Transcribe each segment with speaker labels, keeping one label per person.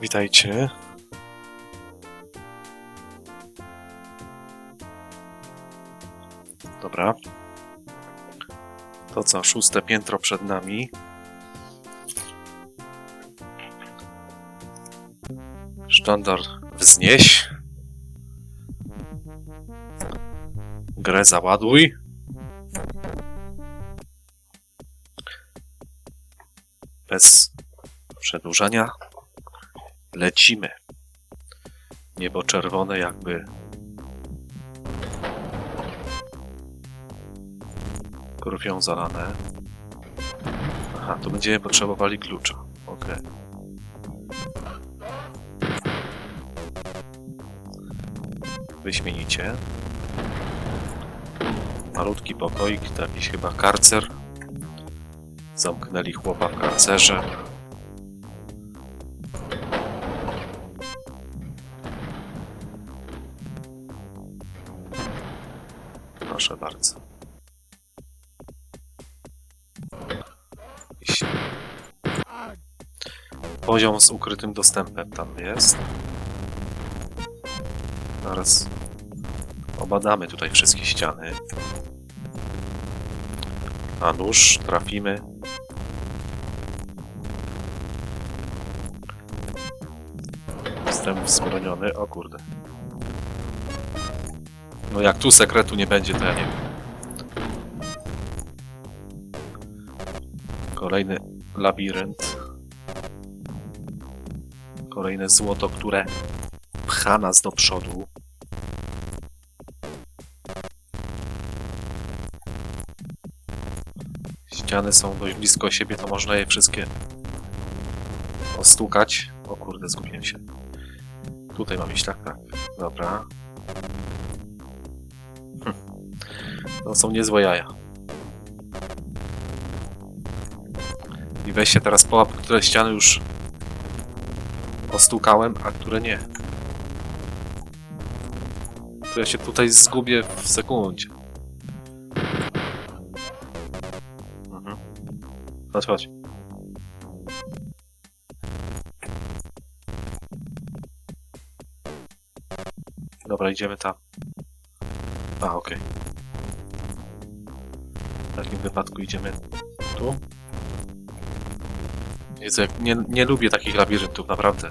Speaker 1: Witajcie. Dobra. To co, szóste piętro przed nami. Sztandar wznieś. Grę załaduj. Bez przedłużania lecimy. Niebo czerwone jakby krwią zalane. Aha, tu będziemy potrzebowali klucza. Okej. Wyśmienicie. Malutki pokoik, to jakiś chyba karcer. Zamknęli chłopa w karcerze. Poziom z ukrytym dostępem tam jest. Zaraz obadamy tutaj wszystkie ściany. A nóż trafimy. Jestem wzbroniony. O kurde. No jak tu sekretu nie będzie, to ja nie wiem. Kolejny labirynt. Kolejne złoto, które pcha nas do przodu. Ściany są dość blisko siebie, to można je wszystkie ostukać. O kurde, zgubiłem się. Tutaj mam iść, tak, tak. Dobra. Hm. To są niezłe jaja. I weź się teraz połap, które ściany już ostukałem, a które nie. To ja się tutaj zgubię w sekundzie. Mhm. Chodź, chodź. Dobra, idziemy tam. A, okej. W takim wypadku idziemy tu. Jezu, nie, nie lubię takich labiryntów, naprawdę.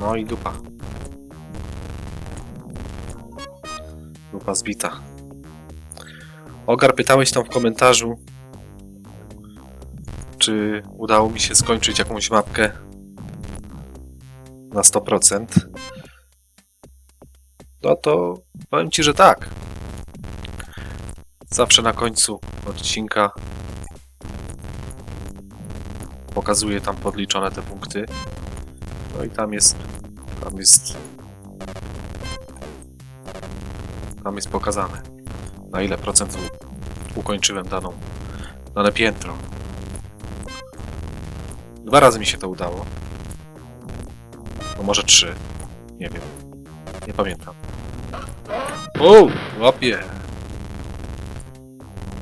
Speaker 1: No i dupa. Dupa zbita. Ogar, pytałeś tam w komentarzu, czy udało mi się skończyć jakąś mapkę na 100%. No to powiem Ci, że tak. Zawsze na końcu odcinka pokazuję tam podliczone te punkty. No i tam jest, tam jest, tam jest pokazane, na ile procent ukończyłem daną, dane piętro. Dwa razy mi się to udało. No może trzy. Nie wiem. Nie pamiętam. O, łapie.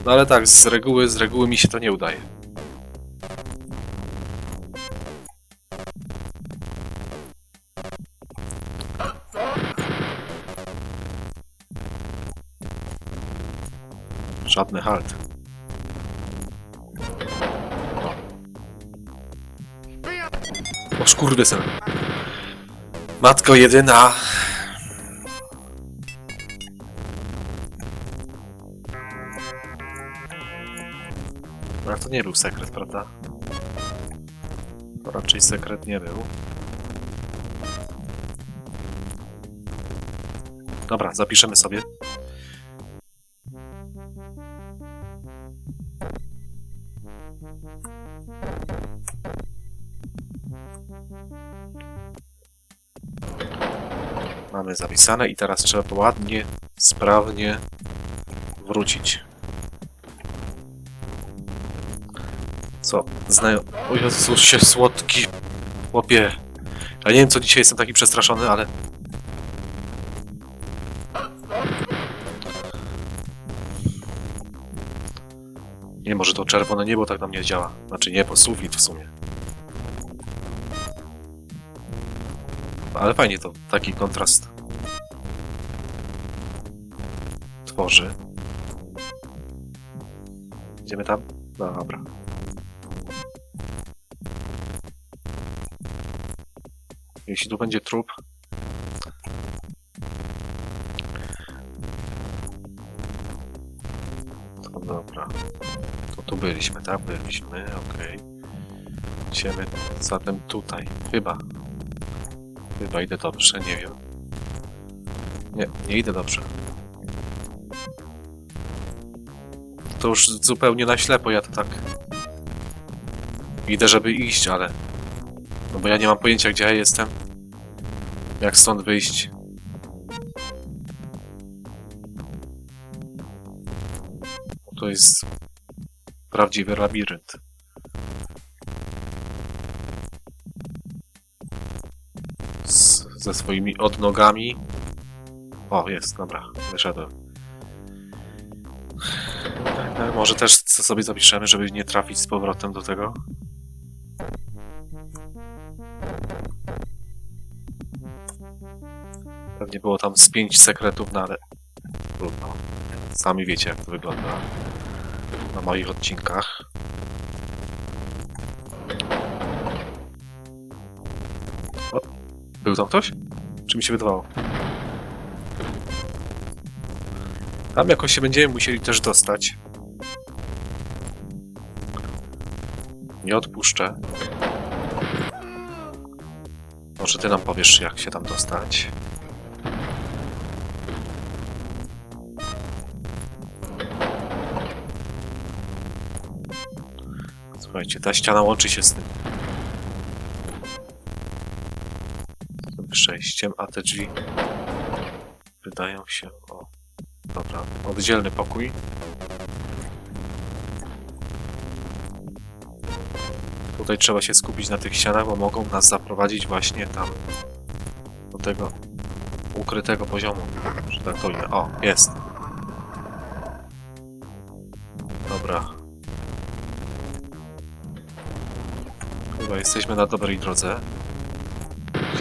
Speaker 1: No ale tak, z reguły, z reguły mi się to nie udaje. Żadny halt. O skurwysyn. Matko jedyna. Nie był sekret, prawda? To raczej sekret nie był. Dobra, zapiszemy sobie. Mamy zapisane i teraz trzeba ładnie, sprawnie wrócić. Co? Znają... O Jezus, się słodki. Chłopie. Ja nie wiem, co dzisiaj jestem taki przestraszony, ale... Nie, może to czerwone niebo tak na mnie działa. Znaczy nie, bo sufit w sumie. Ale fajnie to, taki kontrast tworzy. Idziemy tam? Dobra. Jeśli tu będzie trup, to dobra. To tu byliśmy, tak? Byliśmy, okej. Idziemy zatem tutaj. Chyba. Chyba idę dobrze, nie wiem. Nie, nie idę dobrze. To już zupełnie na ślepo, ja to tak... Idę, żeby iść, ale... No bo ja nie mam pojęcia, gdzie ja jestem. Jak stąd wyjść. To jest... Prawdziwy labirynt. Z, ze swoimi odnogami. O, jest, dobra, wyszedłem. Może też sobie zapiszemy, żeby nie trafić z powrotem do tego. Pewnie było tam z pięć sekretów, ale trudno. Sami wiecie jak to wygląda na moich odcinkach. O, był tam ktoś? Czy mi się wydawało? Tam jakoś się będziemy musieli też dostać. Nie odpuszczę. Może ty nam powiesz, jak się tam dostać. Słuchajcie, ta ściana łączy się z tym. tym przejściem, a te drzwi wydają się. O, dobra, oddzielny pokój. Tutaj trzeba się skupić na tych ścianach, bo mogą nas zaprowadzić właśnie tam do tego ukrytego poziomu, że tak to ujmę. O, jest. Chyba jesteśmy na dobrej drodze.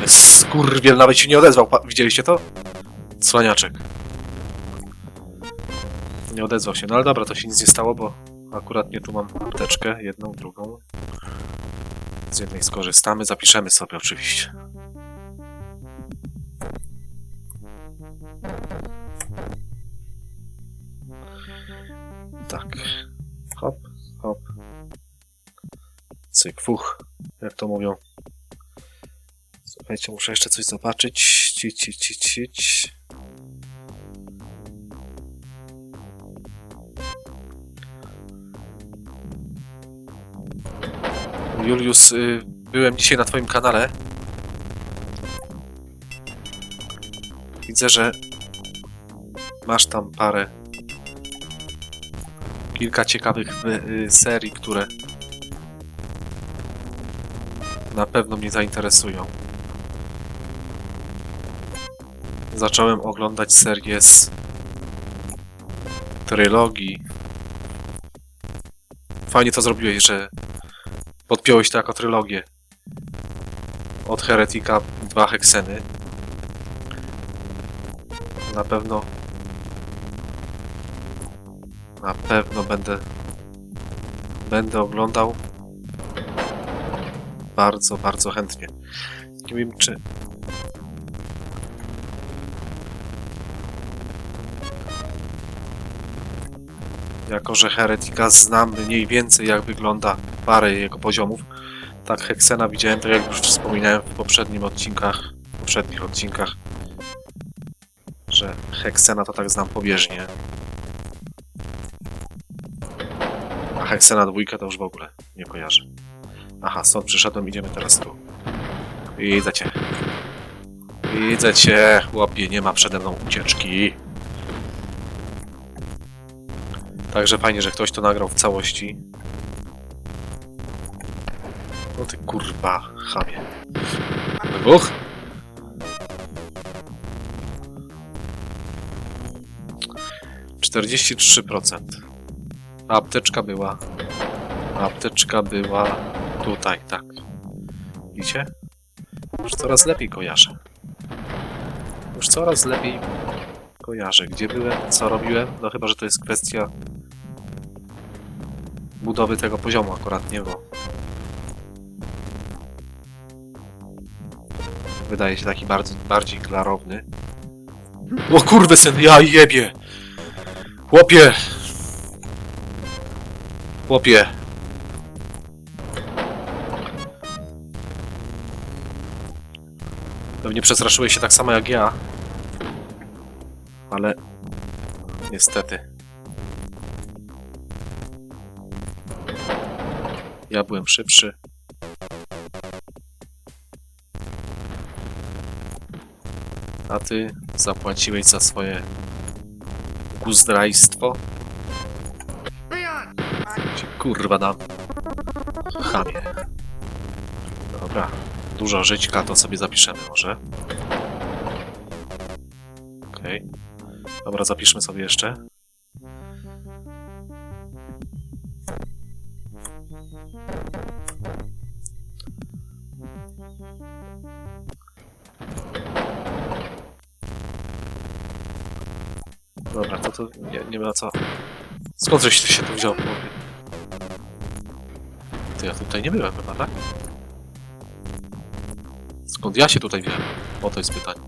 Speaker 1: Skurwiel nawet się nie odezwał. Pa- Widzieliście to? Cwaniaczek. Nie odezwał się. No ale dobra, to się nic nie stało, bo akurat nie tu mam apteczkę. Jedną, drugą. Z jednej skorzystamy. Zapiszemy sobie oczywiście. Tak. Hop, hop. Cyk, fuch. To mówią. Słuchajcie, muszę jeszcze coś zobaczyć. Cić, cić, cić, cić. Julius, y, byłem dzisiaj na twoim kanale. Widzę, że masz tam parę kilka ciekawych y, serii, które na pewno mnie zainteresują. Zacząłem oglądać serię z trylogii. Fajnie to zrobiłeś, że podpiąłeś to jako trylogię. Od Heretika dwa hekseny. Na pewno na pewno będę będę oglądał bardzo, bardzo chętnie. Nie wiem czy jako, że Heretika znam mniej więcej jak wygląda parę jego poziomów, tak Heksena widziałem, tak jak już wspominałem w poprzednim odcinkach, w poprzednich odcinkach, że Heksena to tak znam pobieżnie. A Heksena dwójkę to już w ogóle nie kojarzę. Aha, stąd przyszedłem, idziemy teraz tu. Widzę cię. Widzę cię, chłopie, nie ma przede mną ucieczki. Także fajnie, że ktoś to nagrał w całości. No ty kurwa, chamie. Wybuch? Czterdzieści trzy procent. Apteczka była. Apteczka była tutaj, tak. Widzicie? Już coraz lepiej kojarzę. Już coraz lepiej kojarzę, gdzie byłem, co robiłem. No chyba, że to jest kwestia budowy tego poziomu akurat, nie bo wydaje się taki bardzo, bardziej klarowny. O kurwy syn, ja jebie! Chłopie! Chłopie! Pewnie przestraszyłeś się tak samo jak ja. Ale... Niestety. Ja byłem szybszy. A ty zapłaciłeś za swoje guzdrajstwo? Kurwa dam. Chamie. Dobra. Dużo żyćka to sobie zapiszemy może. Okej. Dobra, zapiszmy sobie jeszcze. Dobra, to to nie, nie ma co. Skąd żeś ty się tu wziął? To ja tutaj nie byłem chyba, tak? Skąd ja się tutaj wziąłem? O, to jest pytanie.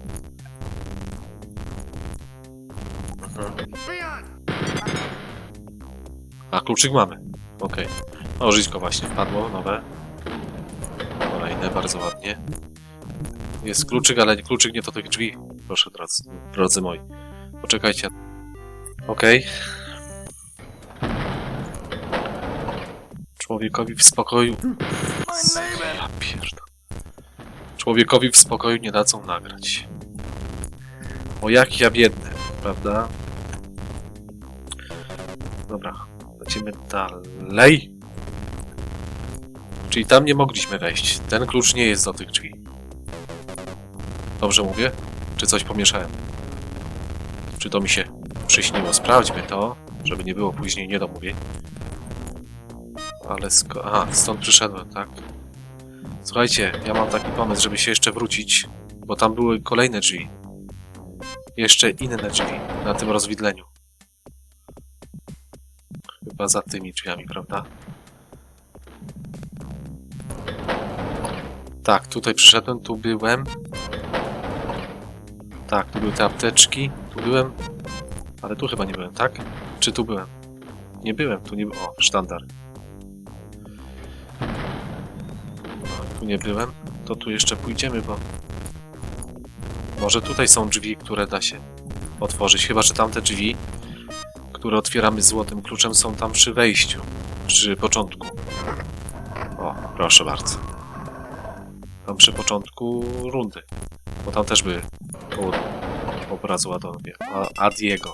Speaker 1: A, kluczyk mamy. Okej. O, żyćko właśnie wpadło, nowe. Kolejne, bardzo ładnie. Jest kluczyk, ale kluczyk nie do tych drzwi. Proszę, drodzy, drodzy moi. Poczekajcie. Okej. Człowiekowi w spokoju... Ja pierdolę. Człowiekowi w spokoju nie dadzą nagrać. O jak ja biedny, prawda? Dobra, lecimy dalej. Czyli tam nie mogliśmy wejść. Ten klucz nie jest do tych drzwi. Dobrze mówię? Czy coś pomieszałem? Czy to mi się przyśniło? Sprawdźmy to, żeby nie było później niedomówień. Ale sko... Aha, stąd przyszedłem, tak? Słuchajcie, ja mam taki pomysł, żeby się jeszcze wrócić, bo tam były kolejne drzwi. Jeszcze inne drzwi na tym rozwidleniu. Chyba za tymi drzwiami, prawda? Tak, tutaj przyszedłem, tu byłem. Tak, tu były te apteczki, tu byłem. Ale tu chyba nie byłem, tak? Czy tu byłem? Nie byłem, tu nie było. O, sztandar. Tu nie byłem, to tu jeszcze pójdziemy, bo może tutaj są drzwi, które da się otworzyć. Chyba, że tamte drzwi, które otwieramy złotym kluczem, są tam przy wejściu, przy początku. O, proszę bardzo. Tam przy początku rundy, bo tam też były koło obrazu ładownie. A- Adiego.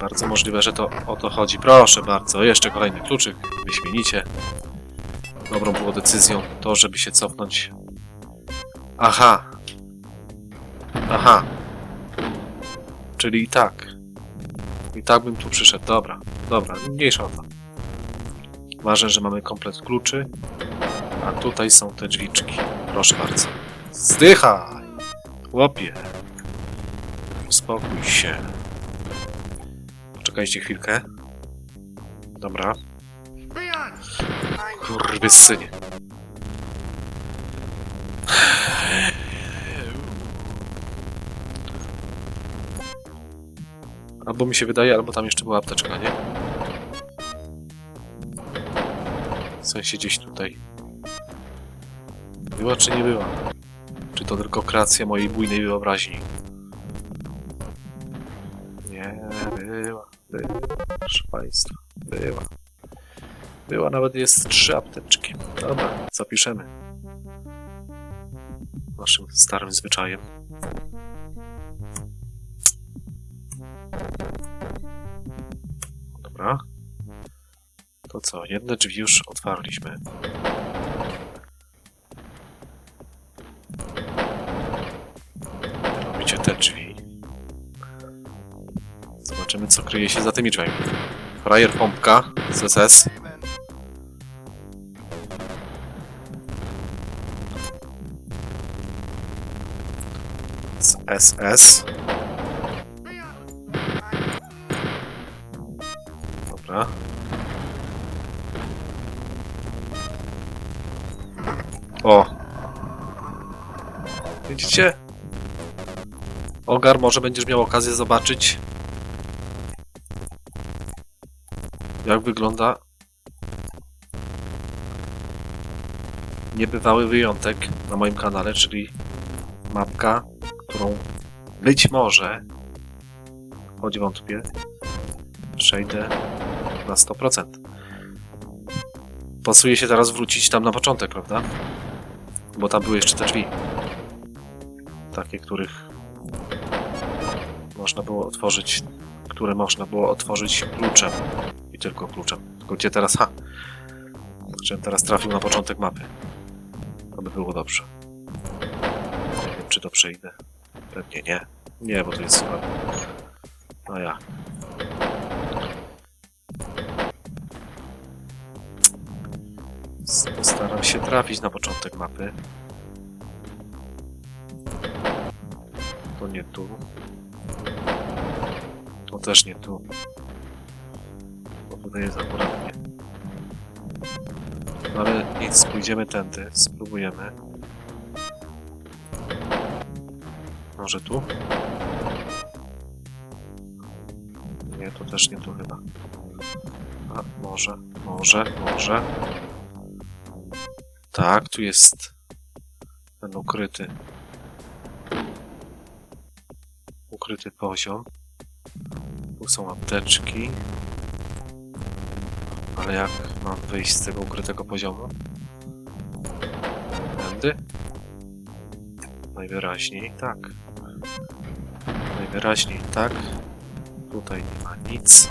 Speaker 1: Bardzo możliwe, że to o to chodzi. Proszę bardzo, jeszcze kolejny kluczyk. Wyśmienicie dobrą było decyzją to, żeby się cofnąć. Aha. Aha. Czyli i tak. I tak bym tu przyszedł. Dobra, dobra, mniejsza o to. Ważne, że mamy komplet kluczy. A tutaj są te drzwiczki. Proszę bardzo. Zdychaj! Chłopie. Uspokój się. Poczekajcie chwilkę. Dobra. Kurwy synie. Albo mi się wydaje, albo tam jeszcze była apteczka, nie? W sensie gdzieś tutaj. Była czy nie była? Czy to tylko kreacja mojej bujnej wyobraźni? Nie, była. Była. Proszę Państwa, była. Była, nawet jest trzy apteczki. Dobra, zapiszemy. Naszym starym zwyczajem. Dobra. To co, jedne drzwi już otwarliśmy. Robicie te drzwi. Zobaczymy, co kryje się za tymi drzwiami. Frajer pompka z Z SS. Dobra. O! Widzicie? Ogar, może będziesz miał okazję zobaczyć, jak wygląda niebywały wyjątek na moim kanale, czyli mapka, którą być może, choć wątpię, przejdę na 100%. Pasuje się teraz wrócić tam na początek, prawda? Bo tam były jeszcze te drzwi. Takie, których można było otworzyć, które można było otworzyć kluczem. I tylko kluczem. Tylko gdzie teraz? Ha! Żebym teraz trafił na początek mapy. To by było dobrze. Nie wiem, czy to przejdę. Pewnie nie. Nie, bo to jest chyba... No ja. Postaram się trafić na początek mapy. To nie tu. To też nie tu. Bo tutaj jest akurat nie. No ale nic, pójdziemy tędy, spróbujemy. Może tu? Nie, to też nie tu chyba. A, może, może, może. Tak, tu jest ten ukryty. Ukryty poziom. Tu są apteczki. Ale jak mam wyjść z tego ukrytego poziomu? Tędy? Najwyraźniej tak. Najwyraźniej tak. Tutaj nie ma nic.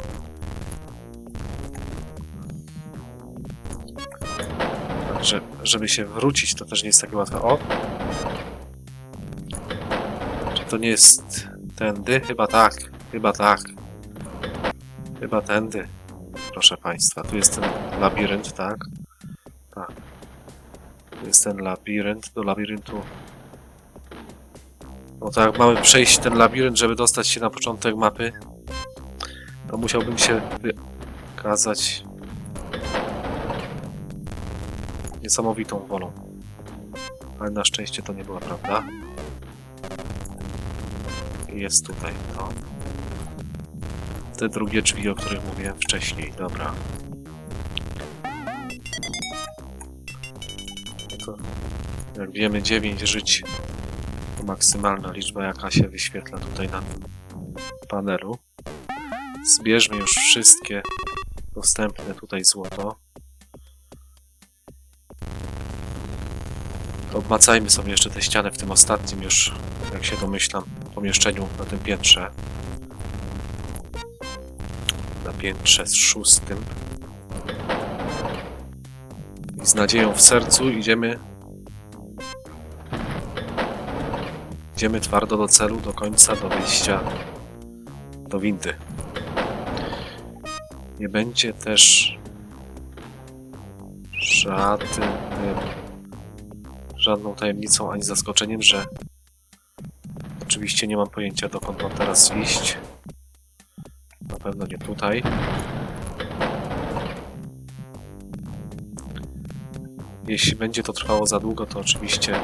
Speaker 1: Także, żeby się wrócić, to też nie jest takie łatwe. O! Czy to nie jest tędy? Chyba tak. Chyba tak. Chyba tędy. Proszę Państwa, tu jest ten labirynt, tak? Tak. Tu jest ten labirynt. Do labiryntu. No tak, mamy przejść ten labirynt, żeby dostać się na początek mapy, to musiałbym się wykazać niesamowitą wolą. Ale na szczęście to nie była prawda. Jest tutaj to. Te drugie drzwi, o których mówiłem wcześniej. Dobra. To, jak wiemy, 9 żyć maksymalna liczba, jaka się wyświetla tutaj na panelu. Zbierzmy już wszystkie dostępne tutaj złoto. Obmacajmy sobie jeszcze tę ścianę w tym ostatnim już, jak się domyślam, pomieszczeniu na tym piętrze. Na piętrze z szóstym. I z nadzieją w sercu idziemy. Idziemy twardo do celu, do końca, do wyjścia do windy. Nie będzie też żadnym żadną tajemnicą ani zaskoczeniem, że oczywiście nie mam pojęcia dokąd mam teraz iść. Na pewno nie tutaj. Jeśli będzie to trwało za długo, to oczywiście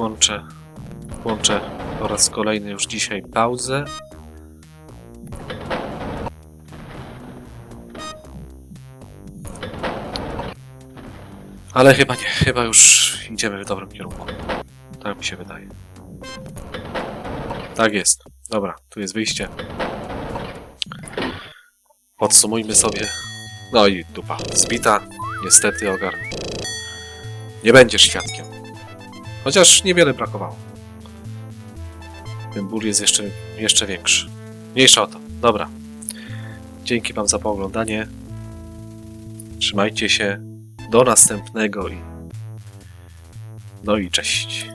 Speaker 1: włączę, włączę po raz kolejny już dzisiaj pauzę. Ale chyba nie, chyba już idziemy w dobrym kierunku. Tak mi się wydaje. Tak jest. Dobra, tu jest wyjście. Podsumujmy sobie. No i dupa. Zbita. Niestety, Ogar. Nie będziesz świadkiem. Chociaż niewiele brakowało. Ten ból jest jeszcze, jeszcze większy. Mniejsza o to. Dobra. Dzięki Wam za pooglądanie. Trzymajcie się. Do następnego i No i cześć.